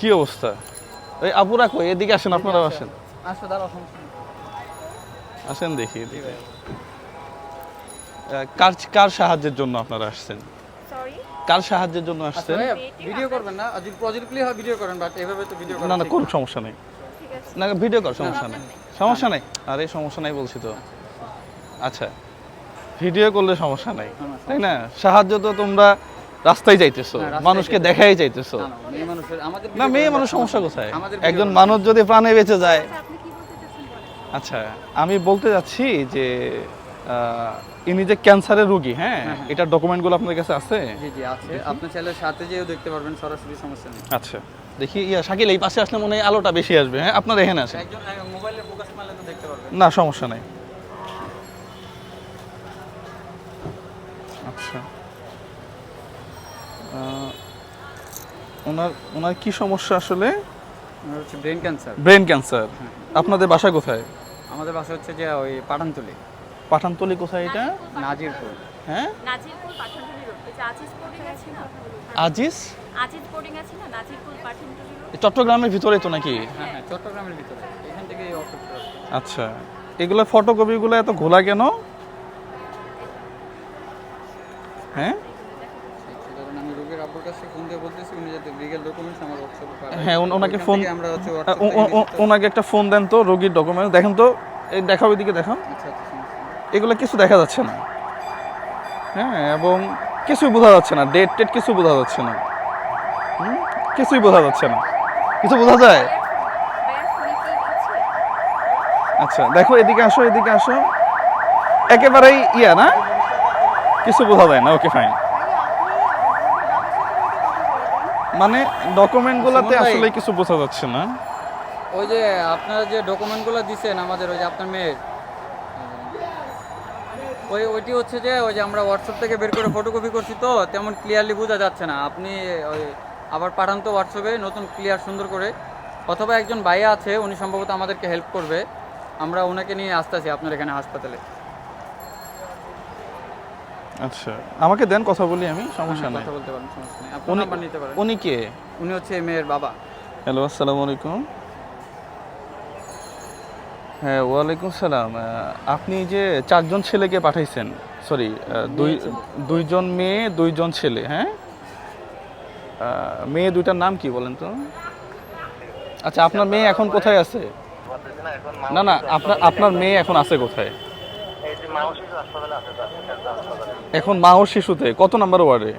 কি অবস্থা? এই আপুরা কই এদিকে আসেন আপনারা আসেন। আসেন। দেখি এদিকে। কার কার সাহায্যের জন্য আপনারা আসছেন? সরি কার সাহায্যের জন্য আসছেন? ভিডিও করবেন না। যদি প্রজেক্টলি হয় ভিডিও করেন বাট এভাবে তো ভিডিও না করেন না কোনো সমস্যা নেই। ঠিক আছে। না ভিডিও কর সমস্যা নেই। সমস্যা নেই? আরে সমস্যা নাই বলছি তো। আচ্ছা ভিডিও করলে সমস্যা নাই। তাই না? সাহায্য তো তোমরা রাস্তায় যাইতেছো হ্যাঁ, মানুষকে দেখাই যাইতেছো। না, মেয়ে মানুষের আমাদের না video মেয়ে করার মানুষ সমস্যা কোথায়? একজন মানুষ যদি প্রাণে বেঁচে যায় আচ্ছা আচ্ছা আমি বলতে যাচ্ছি যে ইনি যে ক্যান্সারের রোগী হ্যাঁ হ্যাঁ, হ্যাঁ। এটার ডকুমেন্টগুলো আপনার কাছে আছে? জি জি আছে। আপনি চাইলে সাথে যেও দেখতে পারবেন সরাসরি সমস্যা নেই। আচ্ছা দেখি ইয়া শাকিল এই পাশে আসলে মনে হয় আলোটা বেশি আসবে হ্যাঁ আপনার এখানে আসেন একজন মোবাইলে ফোকাস মারলে তো দেখতে পারবেন। না সমস্যা নাই আচ্ছা আহ, ওনার ওনার কি সমস্যা আসলে? হচ্ছে ব্রেন ক্যান্সার ব্রেন ক্যান্সার আপনাদের বাসা কোথায়? আমাদের বাসা হচ্ছে যে ওই পাঠানতলি। পাঠানতলি কোথায় এটা? নাজিরপুর। হ্যাঁ? নাজিরপুল পাঠানটুলি রোড আজিজ বোর্ডিং আছে না? আজিজ আজিজ বোর্ডিং আছে না? নাজিরপুল পাঠানটুলি রোড চট্টগ্রামের ভিতরে তো নাকি? হ্যাঁ হ্যাঁ চট্টগ্রামের ভিতরে। এখান থেকে আচ্ছা। এগুলো ফটোকপিগুলো এত ঘোলা কেন? হ্যাঁ ধরুন আমি রোগীর আব্বুর কাছে ফোন দিয়ে বলতেছি উনি যাতে লিগ্যাল ডকুমেন্টস আমার হোয়াটসঅ্যাপে পাঠায়। হ্যাঁ, ওনাকে ফোন- আমরা হচ্ছে ওনাকে একটা ফোন দেন তো রোগীর ডকুমেন্ট দেখেন তো এই দেখাও এদিকে দেখাও। আচ্ছা আচ্ছা। এগুলো কিছু দেখা যাচ্ছে না। হ্যাঁ এবং কিছুই বোঝা যাচ্ছে না। ডেট টেট কিছু বোঝা যাচ্ছে না। কিছুই বোঝা যাচ্ছে না। কিছু বোঝা যায়? আচ্ছা দেখো এদিকে আসো এদিকে আসো। একেবারেই ইয়া না? কিছু বোঝা যায় না। ওকে ফাইন মানে ডকুমেন্টগুলোতে আসলে কিছু বোঝা যাচ্ছে না। ওই যে আপনারা যে ডকুমেন্টগুলো দিছেন আমাদের ওই যে আপনার মেয়ের ওই ওইটি হচ্ছে যে ওই যে আমরা হোয়াটসঅ্যাপ থেকে বের করে ফটোকপি করছি তো তেমন ক্লিয়ারলি বোঝা যাচ্ছে না। আপনি ওই আবার পাঠান তো হোয়াটসঅ্যাপে নতুন ক্লিয়ার সুন্দর করে। অথবা একজন ভাইয়া আছে উনি সম্ভবত আমাদেরকে হেল্প করবে। আমরা ওনাকে নিয়ে আসতেছি আপনার এখানে হাসপাতালে। আচ্ছা আমাকে দেন কথা বলি আমি সমস্যা নেই। কথা বলতে পারেন সমস্যা নেই। আপনি উনি নাম্বার নিতে পারেন। উনি কে? উনি হচ্ছে মেয়ের বাবা। হ্যালো আসসালামু আলাইকুম। হ্যাঁ ওয়ালাইকুম সালাম। আপনি যে চারজন ছেলেকে পাঠাইছেন সরি দুই দুইজন মেয়ে দুইজন ছেলে হ্যাঁ? মেয়ে দুইটার নাম কি বলেন তো? আচ্ছা আপনার মেয়ে এখন কোথায় আছে? না না আপনার আপনার মেয়ে এখন আছে কোথায়? এখন মা ও শিশুতে কত নাম্বার ওয়ার্ডে?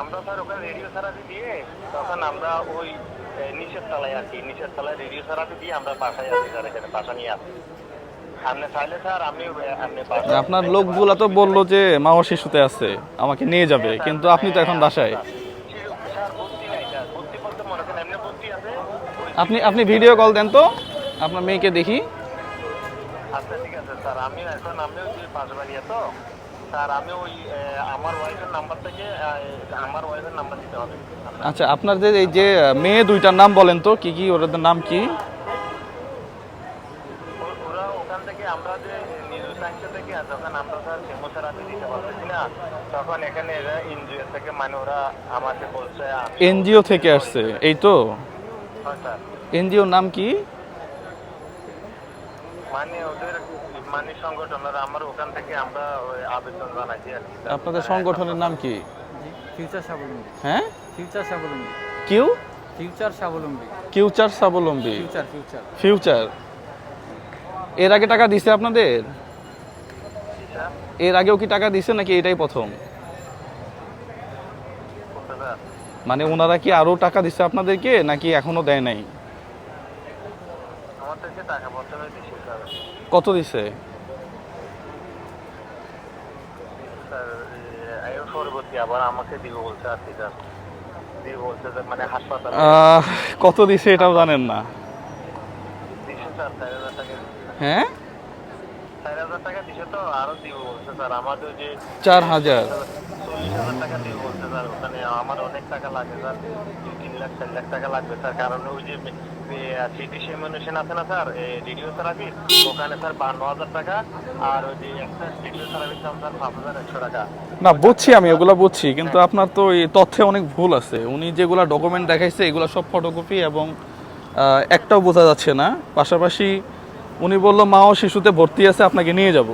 আমরা স্যার ওখানে রেডিও থেরাপি দিয়ে তখন আমরা ওই নিচের তলায় আর কি নিচের তলায় রেডিও থেরাপি দিয়ে আমরা বাসায় আছি স্যার এখানে বাসা নিয়ে আসি। বাসা আপনার লোকগুলা তো বলল যে মা ও শিশুতে আছে আমাকে নিয়ে যাবে কিন্তু আপনি তো এখন বাসায়। মনে আছে। ওই আপনি আপনি ভিডিও কল দেন তো আপনার মেয়েকে দেখি। আচ্ছা ঠিক আছে স্যার। আমি এখন আমি ওই যে পাঁচবাড়িয়া তো স্যার আমি ওই আমার ওয়াইফের নাম্বার থেকে আমার ওয়াইফের নাম্বার দিতে হবে। আপনার। আচ্ছা আপনাদের এই যে মেয়ে দুইটার নাম বলেন তো কি কি ওদের নাম কি? ওরা ওখান থেকে আমরা যে নিউজ থেকে যখন আমরা স্যার কেমোথেরাপি দিতে পারতেছি না তখন এখানে এরা এনজিও থেকে মানে ওরা আমাকে বলছে এনজিও থেকে আসছে এই তো? হয় স্যার। এনজিওর নাম কি? মানে ওদের মানে সংগঠনের আমার ওখান থেকে আমরা ওই আবেদন জানাইছি আর কি। আপনাদের সংগঠনের নাম কি? ফিউচার স্বাবলম্বী। হ্যাঁ? ফিউচার স্বাবলম্বী। কিউ? ফিউচার স্বাবলম্বী। কিউচার স্বাবলম্বী। Future future. ফিউচার। এর আগে টাকা দিছে আপনাদের? এর আগেও কি টাকা দিছে নাকি এটাই প্রথম? মানে ওনারা কি আরও টাকা দিছে আপনাদেরকে নাকি এখনও দেয় নাই? আমার থেকে টাকা প্রথমে দিছি। কত দিছে? স্যার এ, আবার আমাকে দিব বলছে আর দিব বলছে যে মানে হাসপাতালে। আহ, কত দিছে এটাও জানেন না। হ্যাঁ? হাজার টাকা দিছে তো আরও দিব বলছে স্যার। আমাদের যে চার হাজার। চল্লিশ হাজার টাকা দিব বলছে স্যার। ওখানে আমার অনেক টাকা লাগে স্যার। দুই তিন লাখ চার লাখ টাকা লাগবে স্যার। কারণ ওই যে সিটি সেমিনেশন আছে না স্যার? রেডিও ওখানে স্যার বান্ন হাজার টাকা। আর ওই যে একটা রেডিও থেরাপির দাম স্যার পাঁচ হাজার একশো টাকা। না বুঝছি আমি ওগুলো বুঝছি। কিন্তু আপনার তো এই তথ্যে অনেক ভুল আছে। উনি যেগুলো ডকুমেন্ট দেখাইছে এগুলো সব ফটোকপি এবং একটাও বোঝা যাচ্ছে না। পাশাপাশি উনি বলল মা ও শিশুতে ভর্তি আছে আপনাকে নিয়ে যাব।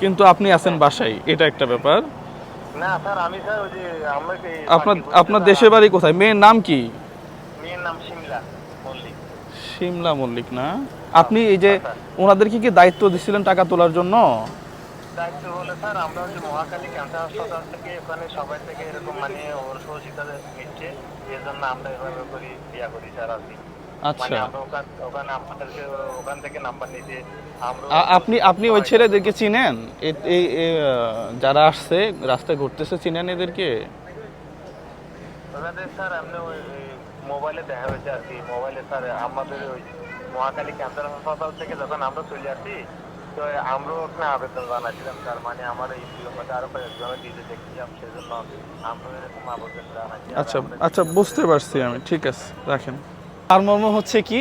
কিন্তু আপনি আছেন বাসায় এটা একটা ব্যাপার। আপনার আপনার দেশের বাড়ি কোথায়? মেয়ের নাম কি? শিমলা মল্লিক। না? আপনি এই যে ওনাদেরকে কি দায়িত্ব দিছিলেন টাকা তোলার জন্য? দায়িত্ব হলো স্যার আমরা হচ্ছে মহাকালী ক্যান্সার হাসপাতাল থেকে ওখানে সবাই থেকে এরকম মানে সহযোগিতা নিচ্ছে। এর জন্য আমরা এভাবে করি ইয়া করি স্যার আর আচ্ছা। ওখানে আমাদেরকে ওখান থেকে নাম্বার নিতে আপনি আপনি ওই ছেলেদেরকে চিনেন? এই যারা আসছে রাস্তায় ঘুরতেছে চিনেন এদেরকে? স্যার ওই মোবাইলে দেখা হয়েছে আর কি। মোবাইলে স্যার আমাদের ওই মহাকালী ক্যান্সার হাসপাতাল থেকে যখন আমরা চলে আসি তো আমরাও ওখানে আবেদন জানাছিলাম স্যার। মানে আমার এই আরও কয়েকজনের দিতে দেখছিলাম সেজন্য আমরা এরকম আবেদন জানাচ্ছি আচ্ছা আচ্ছা বুঝতে পারছি আমি। ঠিক আছে রাখেন। আর মর্ম হচ্ছে কি?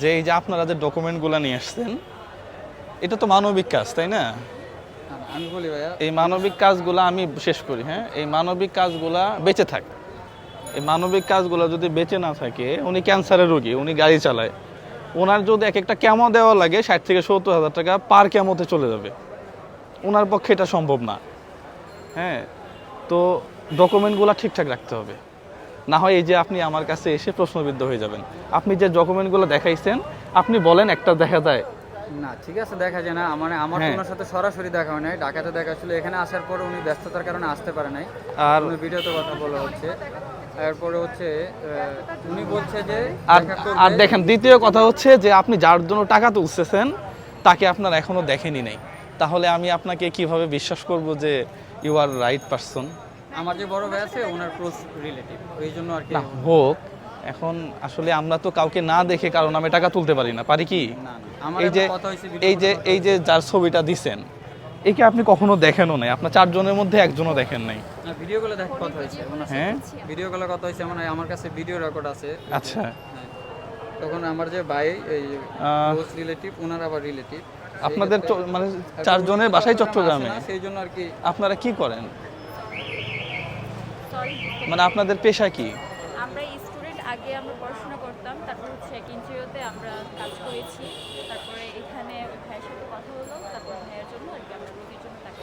যে এই যে আপনারা যে ডকুমেন্টগুলো নিয়ে আসছেন এটা তো মানবিক কাজ তাই না, আমি বলি ভাইয়া এই মানবিক কাজগুলো আমি শেষ করি হ্যাঁ? এই মানবিক কাজগুলা বেঁচে থাক। এই মানবিক কাজগুলো যদি বেঁচে না থাকে উনি ক্যান্সারের রোগী উনি গাড়ি চালায়। ওনার যদি এক একটা ক্যামো দেওয়া লাগে ষাট থেকে সত্তর হাজার টাকা পার ক্যামোতে চলে যাবে। ওনার পক্ষে এটা সম্ভব না। হ্যাঁ? তো ডকুমেন্টগুলো ঠিকঠাক রাখতে হবে। না হয় এই যে আপনি আমার কাছে এসে প্রশ্নবিদ্ধ হয়ে যাবেন। আপনি যে ডকুমেন্টগুলো দেখাইছেন আপনি বলেন একটা দেখা যায়। না ঠিক আছে দেখা যায় না। মানে আমার হ্যাঁ। ওনার সাথে সরাসরি দেখা হয় নাই। ঢাকাতে দেখা ছিল এখানে আসার পর উনি ব্যস্ততার কারণে আসতে পারে নাই। আর উনি ভিডিওতে কথা বলা হচ্ছে। এরপরে হচ্ছে উনি বলছে যে আর আর দেখেন দ্বিতীয় কথা হচ্ছে যে আপনি যার জন্য টাকা তুলতেছেন তাকে আপনার এখনও দেখেনি নাই। তাহলে আমি আপনাকে কীভাবে বিশ্বাস করব যে ইউ আর রাইট পারসন আমার যে বড় ভাই আছে ওনার ক্লোজ রিলেটিভ এই জন্য আর কি না হোক এখন আসলে আমরা তো কাউকে না দেখে কারণ আমি টাকা তুলতে পারি না পারি কি? এই যে এই যে এই যে যার ছবিটা দিছেন একে আপনি কখনো দেখেনও নাই আপনার চারজনের মধ্যে একজনও দেখেন নাই। ভিডিও গুলো দেখ কথা হয়েছে হ্যাঁ? ভিডিও গুলো কথা হয়েছে মানে আমার কাছে ভিডিও রেকর্ড আছে। আচ্ছা। হ্যাঁ। তখন আমার যে ভাই এই ক্লোজ রিলেটিভ ওনার আবার রিলেটিভ আপনাদের মানে চারজনের বাসায় চট্টগ্রামে? সেই জন্য আর কি। আপনারা কি করেন? মানে আপনাদের পেশা কি? আমরা স্টুডেন্ট আগে আমরা পড়াশোনা করতাম তারপর হচ্ছে এক এনজিওতে আমরা কাজ করেছি তারপরে এখানে ভাইয়ের সাথে কথা হলো তারপর ভাইয়ের জন্য আর কি আমরা রোগীর জন্য টাকা।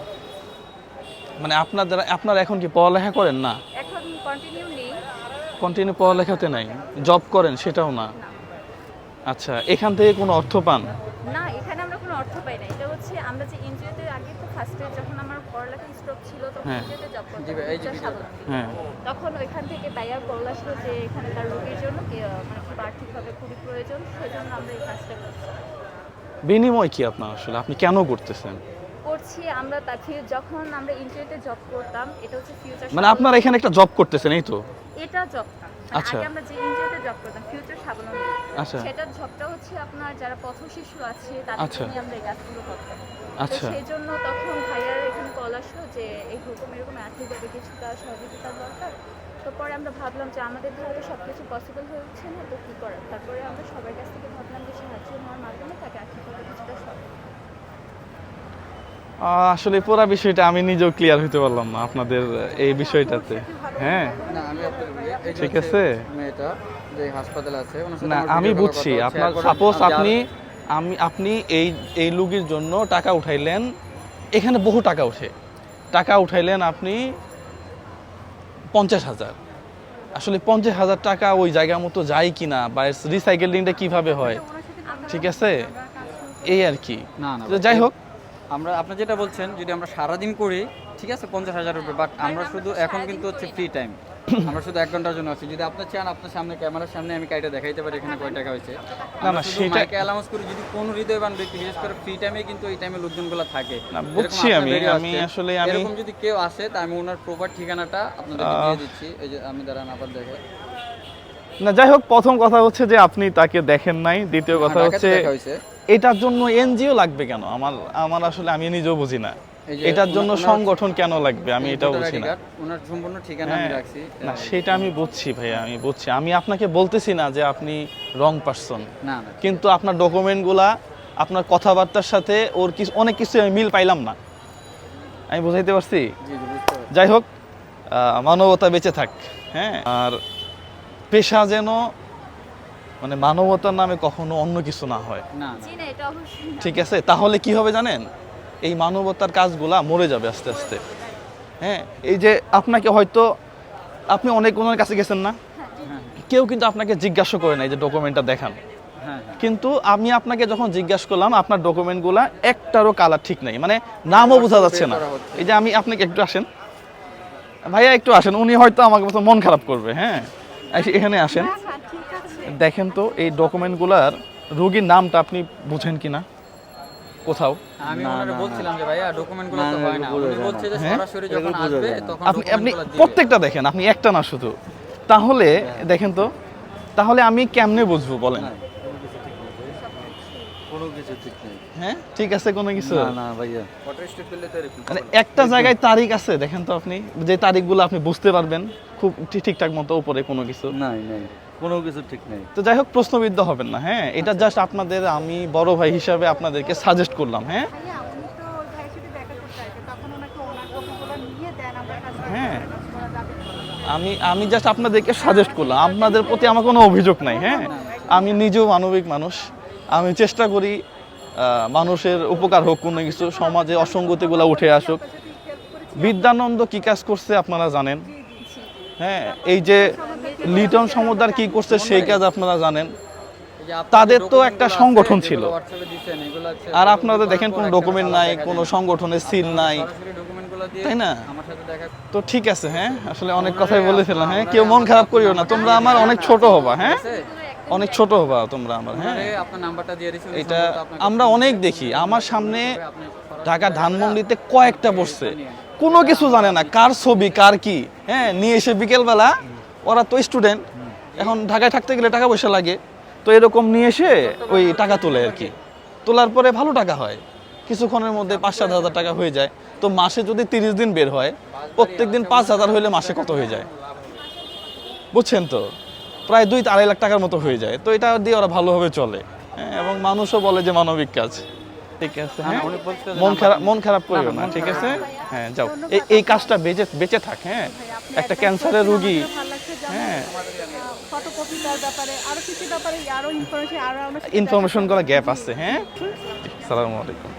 মানে আপনাদের আপনারা এখন কি পড়ালেখা করেন না? এখন কন্টিনিউ নেই। কন্টিনিউ পড়ালেখাতে নাই জব করেন সেটাও না। আচ্ছা এখান থেকে কোনো অর্থ পান না এখানে আমরা কোনো অর্থ পাই না এটা হচ্ছে আমরা যে এনজিওতে আগে তো ফার্স্টে যখন আমার পড়ালেখা স্টপ ছিল তখন হ্যাঁ। জব করতাম হ্যাঁ। তখন ওইখান থেকে বাইয়ার কল আসলো যে এখানে তার রোগীর জন্য মানে খুব আর্থিকভাবে খুবই প্রয়োজন সেজন্য আমরা এই কাজটা করছি। বিনিময় কি আপনার আসলে? আপনি কেন করতেছেন? করছি আমরা তা ফিউ- যখন আমরা ইন্টারনেটে জব করতাম এটা হচ্ছে ফিউচার মানে আপনারা এখানে একটা জব করতেছেন এই তো? এটা জবটা আচ্ছা। আগে আমরা যে ইন্টারনেটে জব করতাম ফিউচার স্বাবলম্বী। আচ্ছা। সেটার জবটা হচ্ছে আপনার যারা পথ শিশু আছে তাদের আচ্ছা। নিয়ে আমরা এই কাজগুলো করতাম। তো আচ্ছা। সেই জন্য তখন ভাইয়ার এখানে কল আসলো যে এরকম এরকম আর্থিকভাবে কিছুটা সহযোগিতা দরকার? তো পরে আমরা ভাবলাম যে আমাদের ধারে সব কিছু পসিবল হচ্ছে না তো কী করার তারপরে আমরা সবার কাছ থেকে ভাবলাম যে সাহায্য নেওয়ার মাধ্যমে তাকে আর্থিকভাবে আসলে পুরো বিষয়টা আমি নিজেও ক্লিয়ার হইতে পারলাম না আপনাদের এই বিষয়টাতে। হ্যাঁ? ঠিক আছে। না আমি বুঝছি। আপনার সাপোজ আপনি আমি আপনি এই এই লুগির জন্য টাকা উঠাইলেন। এখানে বহু টাকা উঠে টাকা উঠাইলেন আপনি পঞ্চাশ হাজার। আসলে পঞ্চাশ হাজার টাকা ওই জায়গা মতো যায় কিনা বা রিসাইকেলিংটা কীভাবে হয়? ঠিক আছে? এই আর কি। না না যাই হোক। আমরা আপনি যেটা বলছেন যদি আমরা সারাদিন করি ঠিক আছে পঞ্চাশ হাজার রুপে বাট আমরা শুধু এখন কিন্তু হচ্ছে ফ্রি টাইম আমরা শুধু এক ঘণ্টার জন্য আছি। যদি আপনি চান আপনার সামনে ক্যামেরার সামনে আমি কাইটা দেখাইতে পারি এখানে কয় টাকা হয়েছে। না, না, সেটা- অ্যালাউন্স করি যদি কোন হৃদয়বান ব্যক্তি বিশেষ করে ফ্রি টাইমে কিন্তু এই টাইমে লোকজনগুলো থাকে। না, বুঝছি আমি, আমি আসলে আমি- এরকম যদি কেউ আসে তা আমি ওনার প্রপার ঠিকানাটা আপনাদেরকে দিয়ে দিচ্ছি। এই যে আমি দাঁড়ান আবার দেখে। না যাই হোক প্রথম কথা হচ্ছে যে আপনি তাকে দেখেন নাই। দ্বিতীয় কথা হ্যাঁ, হচ্ছে দেখা হয়েছে। এটার জন্য এনজিও লাগবে কেন? আমার আমার আসলে আমি নিজেও বুঝি না। এটার জন্য সংগঠন কেন লাগবে? আমি এটাও বুঝি না। ওনার সম্পূর্ণ ঠিকানা আমি হ্যাঁ, রাখছি। না সেটা আমি বুঝছি ভাইয়া আমি বুঝছি। আমি আপনাকে বলতেছি না যে আপনি রং পারসন না না। কিন্তু আপনার ডকুমেন্টগুলা আপনার কথাবার্তার সাথে ওর কিছু অনেক কিছু আমি মিল পাইলাম না। আমি বুঝাইতে পারছি? যাই হোক মানবতা বেঁচে থাক হ্যাঁ। আর পেশা যেন মানে মানবতার নামে কখনো অন্য কিছু না হয়। না না। জি না এটা অবশ্যই না। ঠিক আছে? তাহলে কি হবে জানেন? এই মানবতার কাজগুলা মরে যাবে আস্তে আস্তে। হ্যাঁ? এই যে আপনাকে হয়তো আপনি অনেক ওনার কাছে গেছেন না? হ্যাঁ কেউ কিন্তু আপনাকে জিজ্ঞাসা করে নাই যে ডকুমেন্টটা দেখান। হ্যাঁ হ্যাঁ। কিন্তু আমি আপনাকে যখন জিজ্ঞাসা করলাম আপনার ডকুমেন্টগুলা একটারও কালার ঠিক নাই। মানে নামও বোঝা যাচ্ছে না। এই যে আমি আপনাকে একটু আসেন। ভাইয়া একটু আসেন। উনি হয়তো আমাকে মতো মন খারাপ করবে হ্যাঁ? এখানে আসেন। হ্যাঁ দেখেন তো এই ডকুমেন্টগুলার রোগীর নামটা আপনি বুঝেন কিনা? কোথাও? আমি না, ওনারে বলছিলাম যে ভাইয়া ডকুমেন্টগুলো তো হয় না। উনি বলছে যে? সরাসরি যখন আসবে তখন আপনি আপনি প্রত্যেকটা দেখেন আপনি একটা না শুধু। তাহলে দেখেন তো তাহলে আমি কেমনে বুঝব বলেন? কোনো কিছু ঠিক নেই হ্যাঁ? ঠিক আছে কোনো কিছু? না না ভাইয়া। মানে একটা জায়গায় তারিখ আছে দেখেন তো আপনি। যে তারিখগুলো আপনি বুঝতে পারবেন খুব ঠিকঠাক মতো উপরে কোনো কিছু। নাই নাই। কোনো কিছু ঠিক নেই। তো যাই হোক প্রশ্নবিদ্ধ হবেন না হ্যাঁ? এটা জাস্ট আপনাদের আমি বড় ভাই হিসাবে আপনাদেরকে সাজেস্ট করলাম হ্যাঁ? হ্যাঁ। আমি আমি জাস্ট আপনাদেরকে সাজেস্ট করলাম আপনাদের প্রতি আমার কোনো অভিযোগ নাই হ্যাঁ? আমি নিজেও মানবিক মানুষ আমি চেষ্টা করি আহ, মানুষের উপকার হোক কোনো কিছু সমাজে অসঙ্গতিগুলো উঠে আসুক। বিদ্যানন্দ কি কাজ করছে আপনারা জানেন? হ্যাঁ এই যে লিটন সমুদ্র কি করছে সেই কাজ আপনারা জানেন। তাদের তো একটা সংগঠন ছিল। আর আপনাদের দেখেন কোনো ডকুমেন্ট নাই, কোনো সংগঠনের সিল নাই। তাই না? তো ঠিক আছে হ্যাঁ? আসলে অনেক কথাই বলেছিলাম হ্যাঁ? কেউ মন খারাপ করিও না। তোমরা আমার অনেক ছোট হবা হ্যাঁ? অনেক ছোট হবা তোমরা আমার হ্যাঁ? আপনার এটা আমরা অনেক দেখি। আমার সামনে ঢাকা ধানমন্ডিতে কয়েকটা বসছে। কোনো কিছু জানে না কার ছবি, কার কি হ্যাঁ? নিয়ে এসে বিকেলবেলা ওরা তো স্টুডেন্ট এখন ঢাকায় থাকতে গেলে টাকা পয়সা লাগে। তো এরকম নিয়ে এসে ওই টাকা তোলে আর কি। তোলার পরে ভালো টাকা হয়। কিছুক্ষণের মধ্যে পাঁচ সাত হাজার টাকা হয়ে যায়। তো মাসে যদি তিরিশ দিন বের হয় প্রত্যেক দিন পাঁচ হাজার হইলে মাসে কত হয়ে যায়? বুঝছেন তো? প্রায় দুই আড়াই লাখ টাকার মতো হয়ে যায়। তো এটা দিয়ে ওরা ভালোভাবে চলে। হ্যাঁ, এবং মানুষও বলে যে মানবিক কাজ। ঠিক আছে হ্যাঁ উনি বলছিল যে মন খারাপ মন খারাপ করিও না, ঠিক আছে? হ্যাঁ যাও। এই কাজটা বেঁচে বেঁচে থাক হ্যাঁ? একটা ক্যান্সারের রুগী। হ্যাঁ। ফটোকপি দেওয়ার আরও কিছু ব্যাপারে আরও ইনফরমেশন ইনফরমেশন করা গ্যাপ আছে হ্যাঁ? সালামু আলাইকুম।